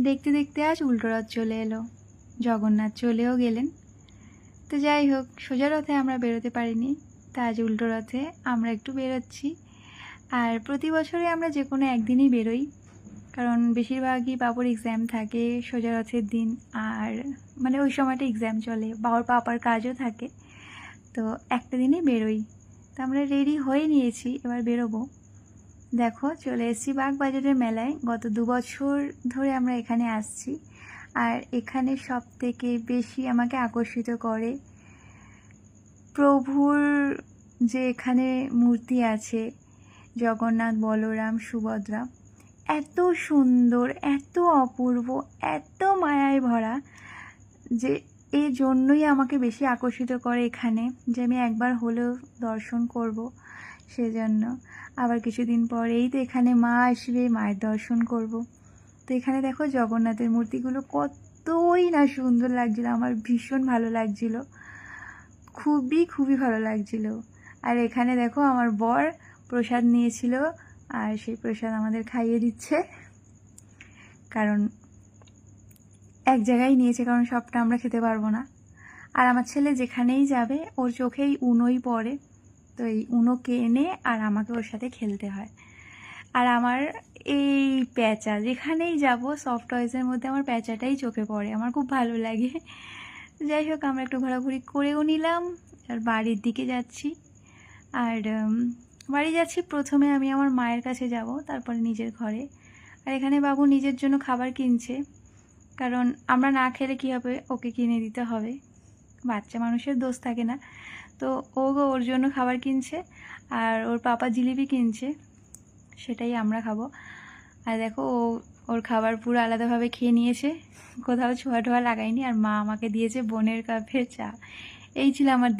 দেখতে দেখতে আজ উল্টো রথ চলে এলো। জগন্নাথ চলেও গেলেন। তো যাই হোক, সোজা রথে আমরা বেরোতে পারিনি। তা আজ উল্টো রথে আমরা একটু বেরোচ্ছি। আর প্রতি বছরে আমরা যে কোনো একদিনই বেরোই। কারণ বেশিরভাগই বাবুর এক্সাম থাকে সোজা রথের দিন। আর মানে ওই সময়টা এক্সাম চলে, বাবুর পাপার কাজও থাকে। তো একটা দিনে বেরোই। তো আমরা রেডি হয়ে নিয়েছি, এবার বেরোবো। দেখো, চলে এসেছি বাগবাজারের মেলায়। গত দু বছর ধরে আমরা এখানে আসছি। আর এখানে সব থেকে বেশি আমাকে আকর্ষিত করে প্রভুর যে এখানে মূর্তি আছে, জগন্নাথ, বলরাম, সুভদ্রা, এত সুন্দর, এত অপূর্ব, এত মায়ায় ভরা যে এই জন্যই আমাকে বেশি আকর্ষিত করে এখানে যে আমি একবার হলেও দর্শন করব। সেজন্য। আবার কিছুদিন পরেই তো এখানে মা আসবে, মায়ের দর্শন করব। তো এখানে দেখো জগন্নাথের মূর্তিগুলো কতই না সুন্দর লাগছিল, আমার ভীষণ ভালো লাগছিল। খুবই খুবই ভালো লাগছিল। আর এখানে দেখো আমার বর প্রসাদ নিয়েছিল, আর সেই প্রসাদ আমাদের খাইয়ে দিচ্ছে। কারণ এক জায়গায় নিয়েছে, কারণ সবটা আমরা খেতে পারব না। আর আমার ছেলে যেখানেই যাবে, ওর চোখেই উনোই পড়ে। তো এই উনোকে এনে আর আমাকে ওর সাথে খেলতে হয়। আর আমার এই প্যাঁচা, যেখানেই যাব সফট টয়েসের মধ্যে আমার প্যাঁচাটাই চোখে পড়ে, আমার খুব ভালো লাগে। যাই হোক, আমরা একটু ঘোরাঘুরি করেও নিলাম, আর বাড়ির দিকে যাচ্ছি। আর বাড়ি যাচ্ছি প্রথমে আমি আমার মায়ের কাছে যাব, তারপরে নিজের ঘরে। আর এখানে বাবু নিজের জন্য খাবার কিনছে, কারণ আমরা না খেলে কী হবে, ওকে কিনে দিতে হবে। বাচ্চা মানুষের দোষ থাকে না। তো ও গো, ওর জন্য খাবার কিনছে আর ওর পাপা জিলিপি কিনছে, সেটাই আমরা খাব। আর দেখো, ও, ওর খাবার পুরো আলাদাভাবে খেয়ে নিয়েছে, কোথাও ছোঁয়া টোয়া লাগায়নি। আর মা আমাকে দিয়েছে বোনের কাপে চা। এই ছিল আমার